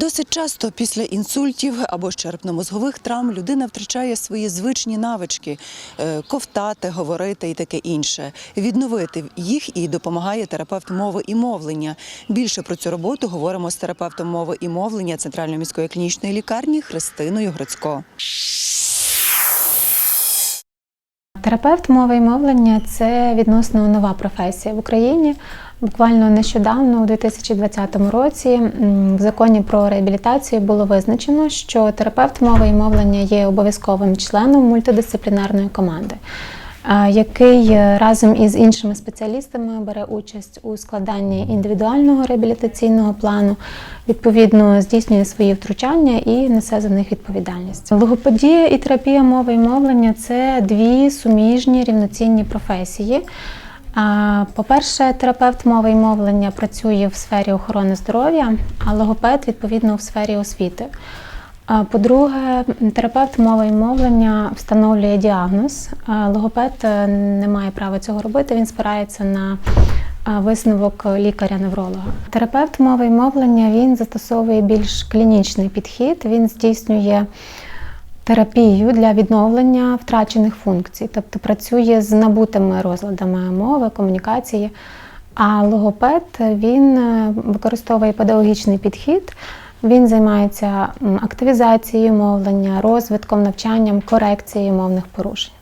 Досить часто після інсультів або ж черепно-мозгових травм людина втрачає свої звичні навички е, ковтати, говорити і таке інше. Відновити їх і допомагає терапевт мови і мовлення. Більше про цю роботу говоримо з терапевтом мови і мовлення Центральної міської клінічної лікарні Христиною Грицько. Терапевт мови і мовлення це відносно нова професія в Україні. Буквально нещодавно, у 2020 році, в законі про реабілітацію було визначено, що терапевт мови і мовлення є обов'язковим членом мультидисциплінарної команди, який е, разом із іншими спеціалістами бере участь у складанні індивідуального реабілітаційного плану, відповідно здійснює свої втручання і несе за них відповідальність. Логопедія і терапія мови і мовлення це дві суміжні рівноцінні професії. По-перше, терапевт мови і мовлення працює в сфері охорони здоров'я, а логопед відповідно в сфері освіти. По-друге, терапевт мови і мовлення встановлює діагноз. Логопед е, не має права цього робити, він спирається на висновок лікаря-невролога. Терапевт мови і мовлення він застосовує більш клінічний підхід, він здійснює терапію для відновлення втрачених функцій, тобто працює з набутими розладами мови, комунікації. А логопед він е, використовує педагогічний підхід. Він займається активізацією мовлення, розвитком, навчанням, корекцією мовних порушень.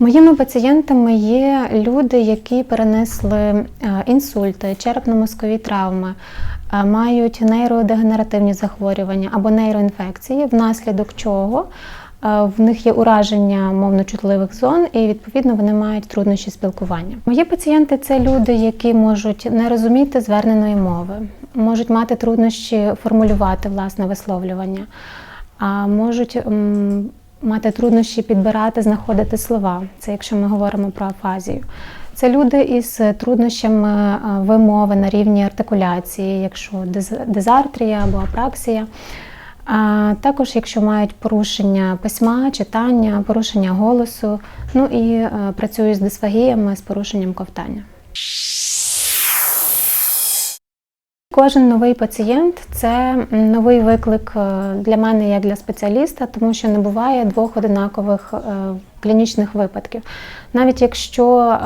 Моїми пацієнтами є люди, які перенесли е, інсульти, черепно-мозкові травми, е, мають нейродегенеративні захворювання або нейроінфекції, внаслідок чого в них є ураження мовно-чутливих зон, і відповідно вони мають труднощі спілкування. Мої пацієнти це люди, які можуть не розуміти зверненої мови, можуть мати труднощі формулювати власне висловлювання, а можуть мати труднощі підбирати, знаходити слова. Це якщо ми говоримо про афазію. Це люди із труднощами е, вимови на рівні артикуляції, якщо диз- дизартрія або апраксія. А також, якщо мають порушення письма, читання, порушення голосу, ну і працюю працюють з дисфагіями, з порушенням ковтання. Кожен новий пацієнт це новий виклик е, для мене як для спеціаліста, тому що не буває двох одинакових е, клінічних випадків. Навіть якщо е,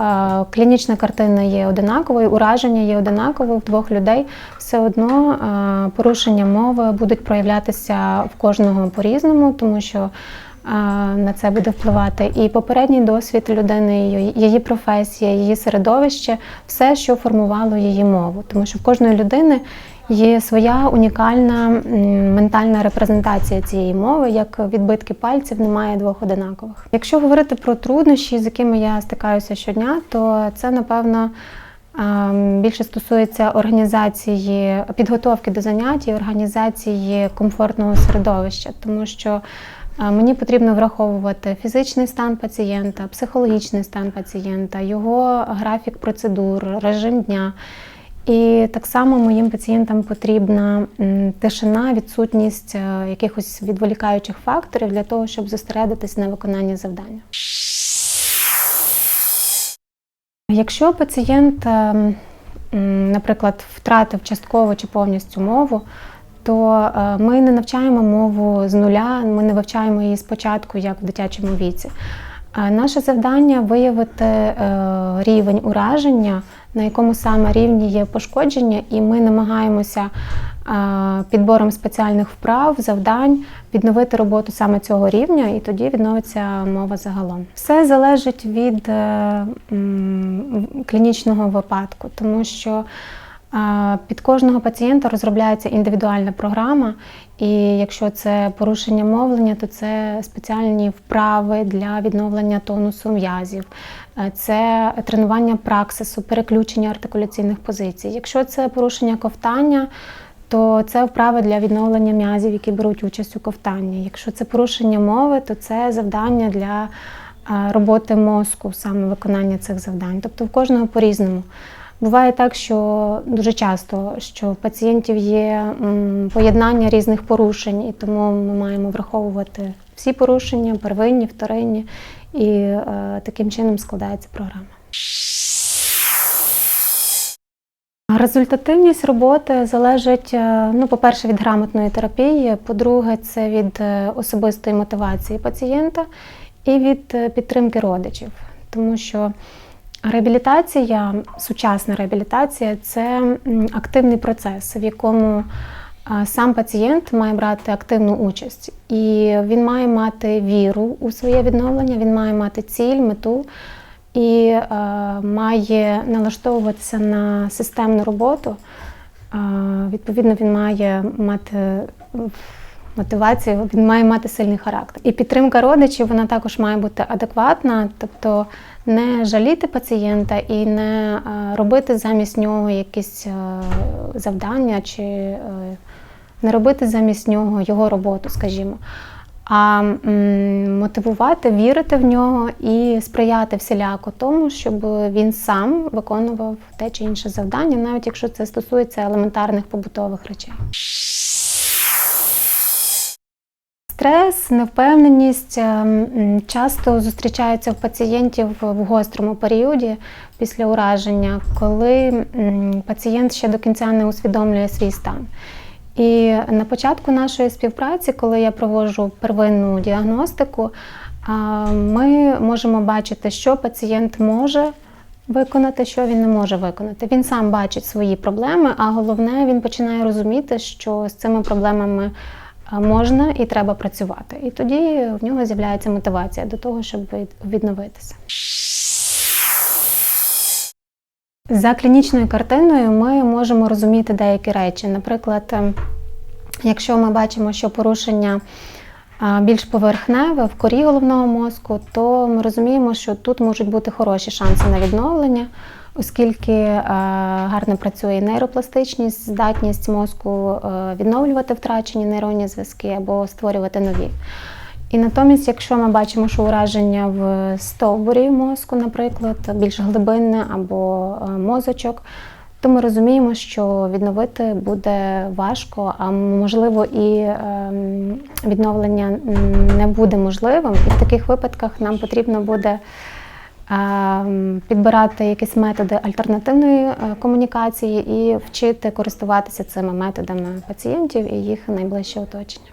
клінічна картина є одинаковою, ураження є одинакове в двох людей, все одно порушення мови будуть проявлятися в кожного по-різному, тому що на це буде впливати і попередній досвід людини, її- професія, її середовище, все, що формувало її мову. Тому що в кожної людини є своя унікальна ментальна репрезентація цієї мови, як відбитки пальців немає двох одинакових. Якщо говорити про труднощі, з якими я стикаюся щодня, то це напевно. Більше стосується організації підготовки до занять і організації комфортного середовища, тому що Мені потрібно враховувати фізичний стан пацієнта, психологічний стан пацієнта, його графік процедур, режим дня. І так само моїм пацієнтам потрібна тишина, відсутність е, якихось відволікаючих факторів для того, щоб зосередитись на виконанні завдання. Якщо пацієнт, ем, наприклад, втратив частково чи повністю мову, то е, ми не навчаємо мову з нуля, ми не вивчаємо її спочатку, як в дитячому віці. Наше завдання виявити е, рівень ураження, на якому саме рівні є пошкодження, і ми намагаємося е, підбором спеціальних вправ, завдань відновити роботу саме цього рівня, і тоді відновиться мова загалом. Все залежить від клінічного випадку, тому що Під кожного пацієнта розробляється індивідуальна програма, і якщо це порушення мовлення, то це спеціальні вправи для відновлення тонусу м'язів, Е, це тренування праксису, переключення артикуляційних позицій. Якщо це порушення ковтання, то це вправи для відновлення м'язів, які беруть участь у ковтанні. Якщо це порушення мови, то це завдання для роботи мозку, саме виконання цих завдань. Тобто в кожного по-різному. Буває так, що дуже часто що в пацієнтів є поєднання різних порушень, і тому ми маємо враховувати всі порушення, первинні, вторинні, і е, таким чином складається програма. Результативність роботи залежить, е, ну, по-перше, від грамотної терапії, по-друге, це від е, особистої мотивації пацієнта і від підтримки родичів. Тому що реабілітація, сучасна реабілітація це активний процес, в якому сам пацієнт має брати активну участь. І він має мати віру у своє відновлення, він має мати ціль, мету і е, має налаштовуватися на системну роботу. Е, відповідно, він має мати м, мотивацію, він має мати сильний характер. І підтримка родичів вона також має бути адекватна, тобто не жаліти пацієнта і не е, робити замість нього якісь е, завдання чи е, не робити замість нього його роботу, скажімо. А мотивувати, вірити в нього і сприяти всіляко тому, щоб він сам виконував те чи інше завдання, навіть якщо це стосується елементарних побутових речей. Стрес, невпевненість е, часто зустрічаються в пацієнтів в гострому періоді після ураження, коли пацієнт ще до кінця не усвідомлює свій стан. І на початку нашої співпраці, коли я проводжу первинну діагностику, ми можемо бачити, що пацієнт може виконати, що він не може виконати. Він сам бачить свої проблеми, а головне, він починає розуміти, що з цими проблемами можна і треба працювати. І тоді в нього з'являється мотивація до того, щоб від- відновитися. За клінічною картиною ми можемо розуміти деякі речі. Наприклад, ем, якщо ми бачимо, що порушення більш поверхневе в корі головного мозку, то ми розуміємо, що тут можуть бути хороші шанси на відновлення, оскільки е, гарно працює нейропластичність, здатність мозку е, відновлювати втрачені нейронні зв'язки або створювати нові. І натомість, якщо ми бачимо, що ураження в стовбурі мозку, наприклад, більш глибинне або е, мозочок, то ми розуміємо, що відновити буде важко, а можливо і ем, відновлення не буде можливим. І в таких випадках нам потрібно буде підбирати якісь методи альтернативної е, комунікації і вчити користуватися цими методами пацієнтів і їх найближче оточення.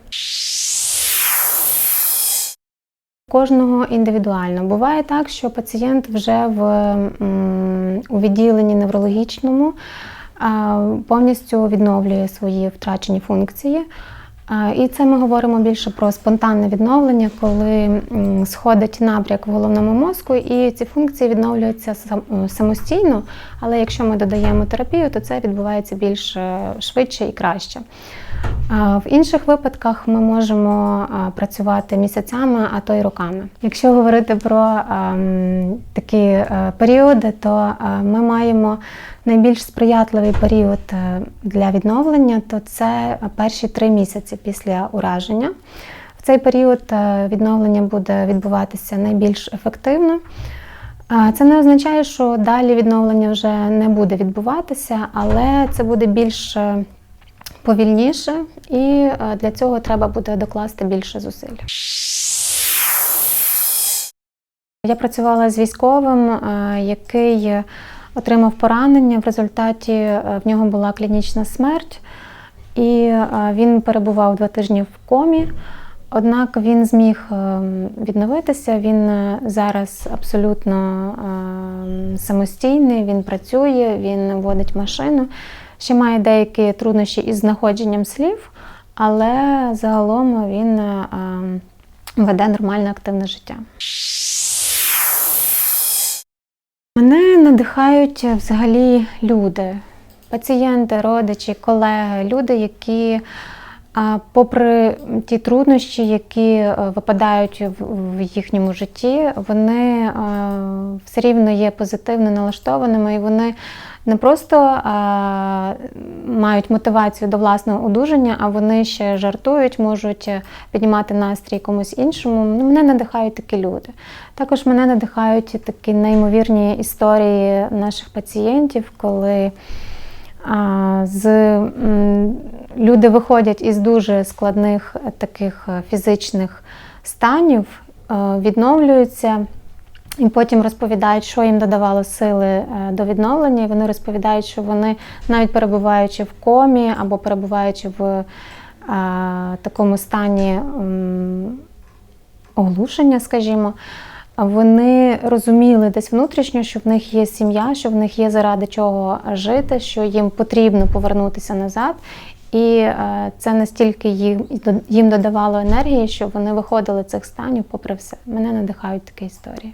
Кожного індивідуально буває так, що пацієнт вже в у відділенні неврологічному повністю відновлює свої втрачені функції. І це ми говоримо більше про спонтанне відновлення, коли сходить напряк в головному мозку, і ці функції відновлюються е, самостійно. Але якщо ми додаємо терапію, то це відбувається більш е, швидше і краще. В інших випадках ми можемо працювати місяцями, а то й роками. Якщо говорити про такі е, періоди, то ми маємо найбільш сприятливий період для відновлення, то це перші три місяці після ураження. В цей період е, відновлення буде відбуватися найбільш ефективно. Це не означає, що далі відновлення вже не буде відбуватися, але це буде більш е, повільніше, і е, для цього треба буде докласти більше зусиль. Я працювала з військовим, е, який отримав поранення. В результаті е, в нього була клінічна смерть, і він перебував два тижні в комі. Однак він зміг е, відновитися. Він е, зараз абсолютно е, самостійний, він працює, він водить машину. Ще має деякі труднощі із знаходженням слів, але загалом він е, е, веде нормальне активне життя. Мене надихають взагалі люди, пацієнти, родичі, колеги, люди, які, попри ті труднощі, які е, випадають в їхньому житті, вони все рівно є позитивно налаштованими і вони не просто мають мотивацію до власного одужання, а вони ще жартують, можуть е, піднімати настрій комусь іншому. Ну, Мене надихають такі люди. Також мене надихають такі неймовірні історії наших пацієнтів, коли з, люди виходять із дуже складних е, таких е, фізичних станів, е, відновлюються. І потім розповідають, що їм додавало сили до відновлення. І вони розповідають, що вони, навіть перебуваючи в комі або перебуваючи в такому стані оглушення, скажімо, вони розуміли десь внутрішньо, що в них є сім'я, що в них є заради чого жити, що їм потрібно повернутися назад. І е, це настільки їм, їм додавало енергії, що вони виходили з цих станів попри все. Мене надихають такі історії.